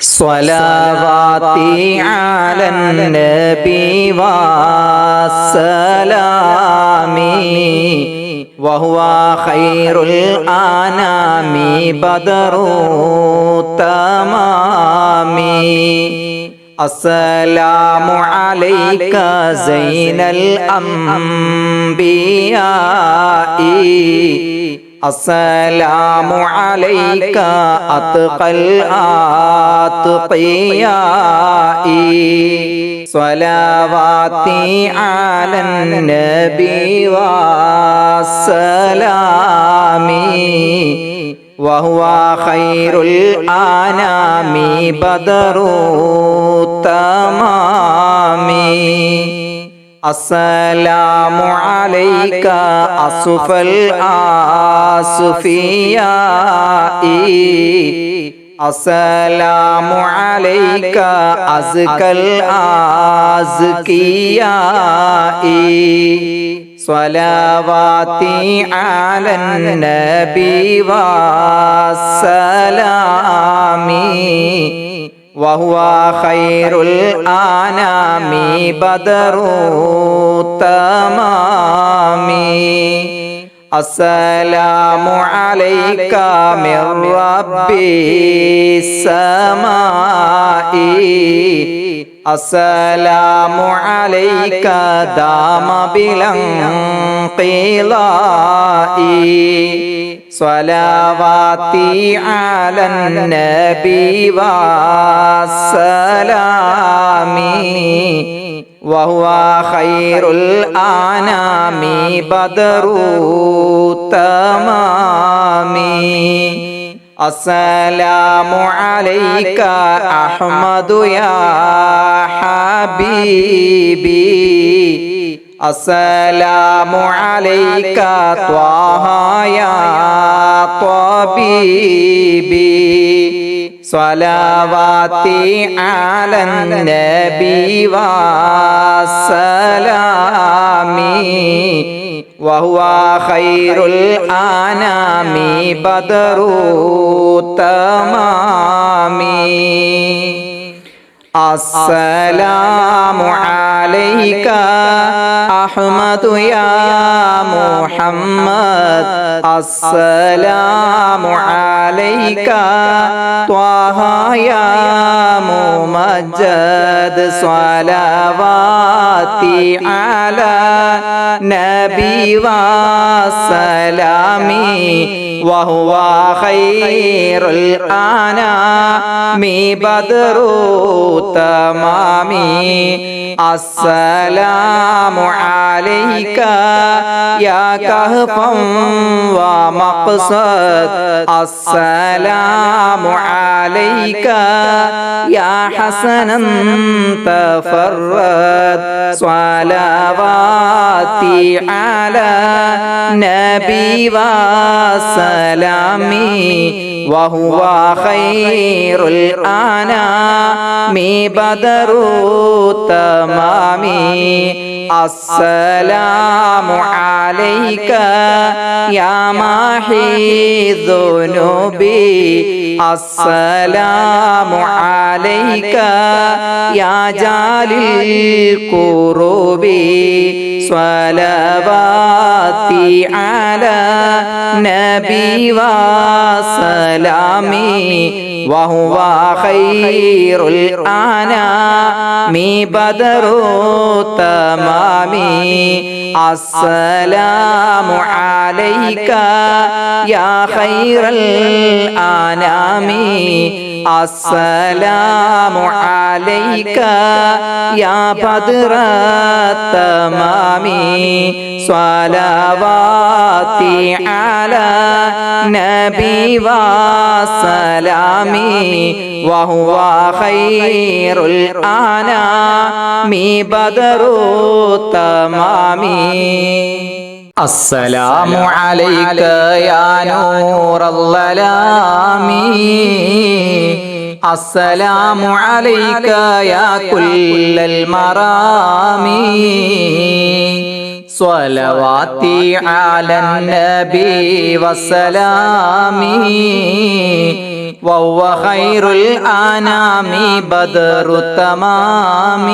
صلواتي على النبي والسلام وهو خير الأنام بدر تمام السلام عليك زين الأنبياء السلام عليك أتقى الأتقياء. صلواتي على النبي والسلام وهو خير الأنام بدر. السلام عليك أصف الأصفياء السلام عليك أزكى الأزكياء. صلواتي على النبي والسلام وهو خير الأنام بدر تمام السلام عليك من ربي السماء. السلام عليك دام بالانقضاء صلواتي على النبي والسلام. وهو خير الأنام بدر تمام السلام عليك أحمد يا حبيبي السلام عليك طه يا طبيبي صلواتي على النبي والسلام وهو خير الأنام بدر تمام السلام عليك أحمد يا محمد. السلام عليك طه يا ممجد. صلواتي على نبي وسلامي وهو خير الأنام بدر تمامي السلام عليك يا كهفا ومقصد. السلام عليك يا حسنا تفرد. صلواتي على نبي وسلامي وهو خير الأنام. بدر تمام السلام عليك يا ماحي ذنوبي السلام عليك يا جالي الكروب صلواتي على نبي وسلامي وهو خير الأنام. بدر تمام السلام عليك يا خير الأنام. السلام عليك يا بدر التمام. صلواتي على نبي وسلامي. وهو خير الأنام. بدر التمام السلام عليك يا نور الظلام السلام عليك يا كل المرام صلواتي على النبي والسلام وهو خير الأنام بدر التمام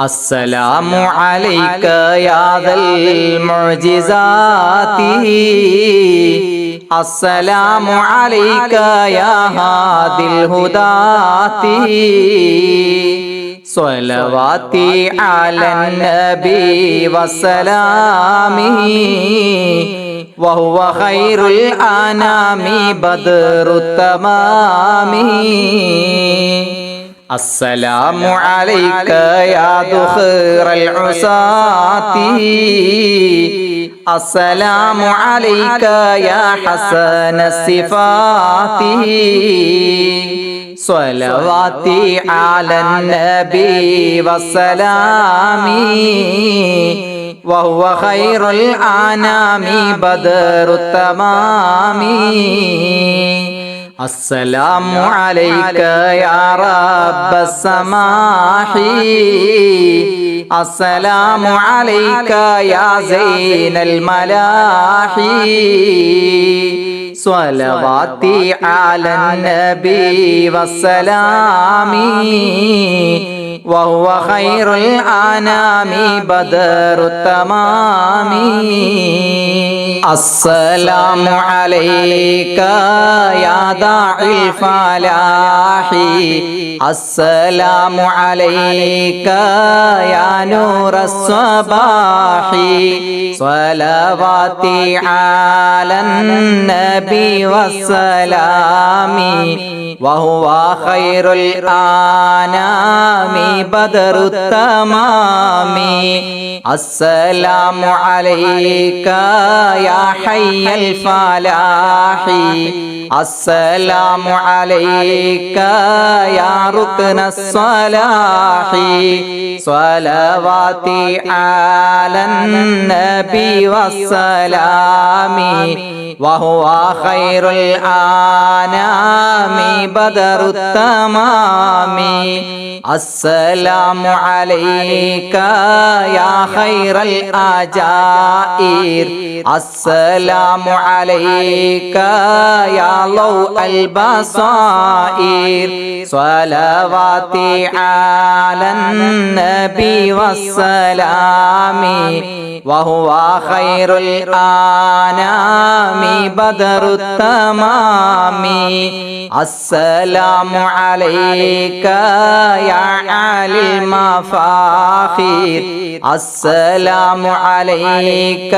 السلام عليك يا ذا المعجزات السلام عليك يا هادي الهداة صلواتي على النبي وسلامه وهو خير الأنام بدر التمام. السلام عليك يا دخر العصاة. السلام عليك يا حسن الصفات. صلواتي على النبي والسلام. وهو خير الأنام بدر التمام. السلام عليك يا رب السماح السلام عليك يا زين الملاح صلواتي على النبي والسلام وهو خير الأنام بدر التمام. السلام عليك يا داعي الفلاح. السلام عليك يا نور الصباح. صلواتي على النبي والسلام. وهو خير الأنام. بدر التمام. السلام عليك يا حي الفلاح. السلام عليك يا ركن الصلاح. صلواتي على النبي والسلام. وهو خير الأنام. بدر التمام. السلام عليك يا خير الأجائر. السلام عليك يا ضوء البصائر. صلواتي على النبي والسلام. وهو خير الأنام بدر التمام. السلام عليك يا علي المفاخير السلام عليك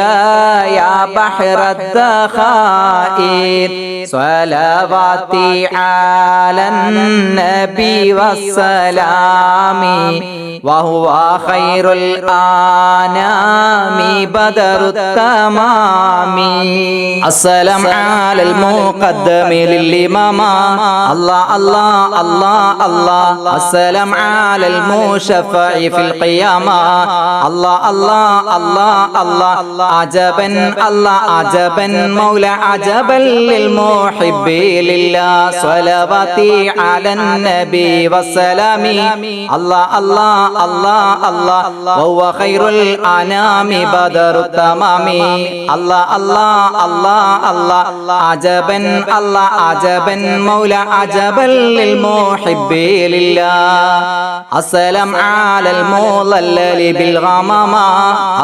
يا بحر الذخائر صلواتي على النبي والسلام. وهو خير الأنام بدر التمام. السلام على المقدم للإمام. الله الله الله الله. السلام على المشفع في القيامة. الله الله الله الله. عجبا الله عجبا. مولى عجبا للمحب لله. صلواتي على النبي والسلام. الله الله الله الله. وهو خير الأنام بدر التمام. الله الله الله الله. عجبا الله عجبا. مولى عجبا للمحب لله. السلام على المضلل بالغمامة.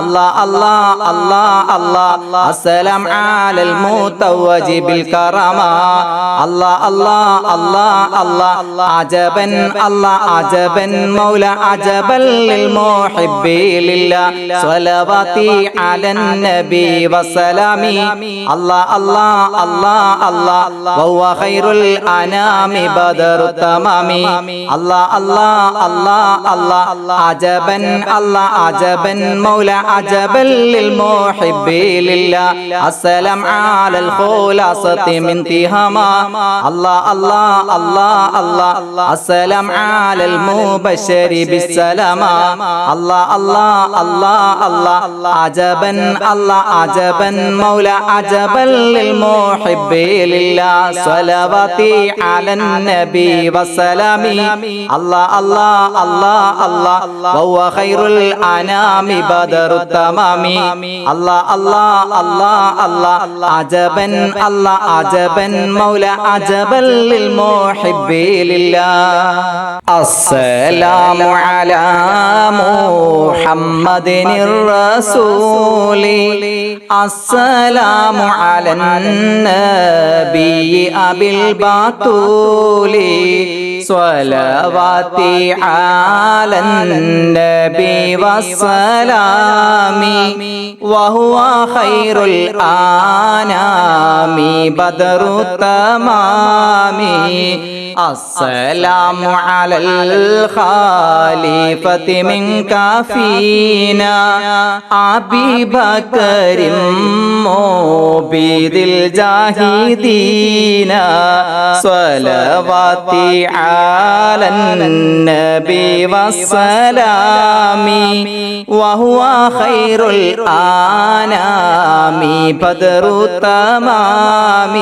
الله الله الله الله. السلام على المتوج بالكرامة. الله الله الله الله. عجبا الله عجبا مولى عجبا للمحب لله. صلواتي على النبي والسلام. الله الله الله الله. وهو خير الأنام بدر التمام. الله الله الله. الله عجبا الله عجبا مولى عجبا للمحب لله. السلام على الخلاصة من تهما الله الله الله الله. السلام على المبشر بالسلامة. الله الله الله الله. عجبا الله عجبا مولى عجبا للمحب لله. صلواتي على النبي والسلام. الله الله الله الله وهو خير الأنام بدر التمام الله الله الله الله عجبا الله عجبا مولى عجبا للمحب لله السلام على محمد الرسول السلام على النبي أبي البطول صلواتي على النبي والسلام وهو خير الأنام بدر التمام. السلام على الخليفة منك فينا أبي بكر مبيد الجاهدين. صلواتي على النبي والسلام وهو خير الأنام. بدر التمام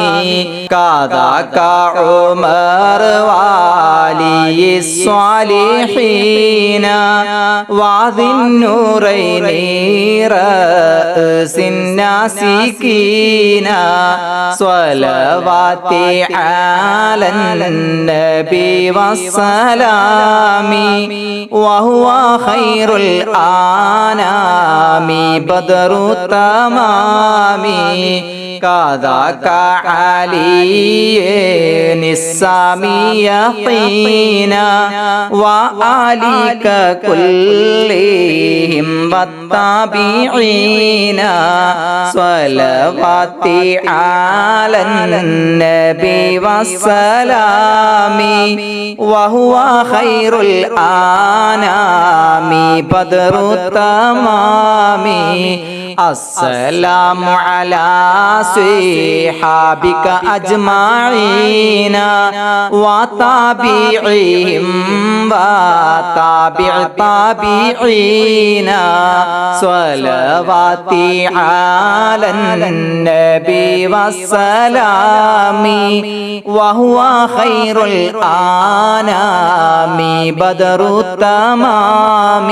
كذاك عمر وعلي الصالحين وعظ النورين رأس الناسكين صلواتي على النبي والسلام وهو خير الأنام بدر التمام nome. كذاك علي السامي يقينا وآلك كلهم والتابعين. صلواتي على النبي والسلام وهو خير الأنام بدر التمام. السلام على صحابك أجمعين. وتابعيهم وتابع تابعين صلواتي على النبي والسلام. وهو خير الأنام بدر التمام.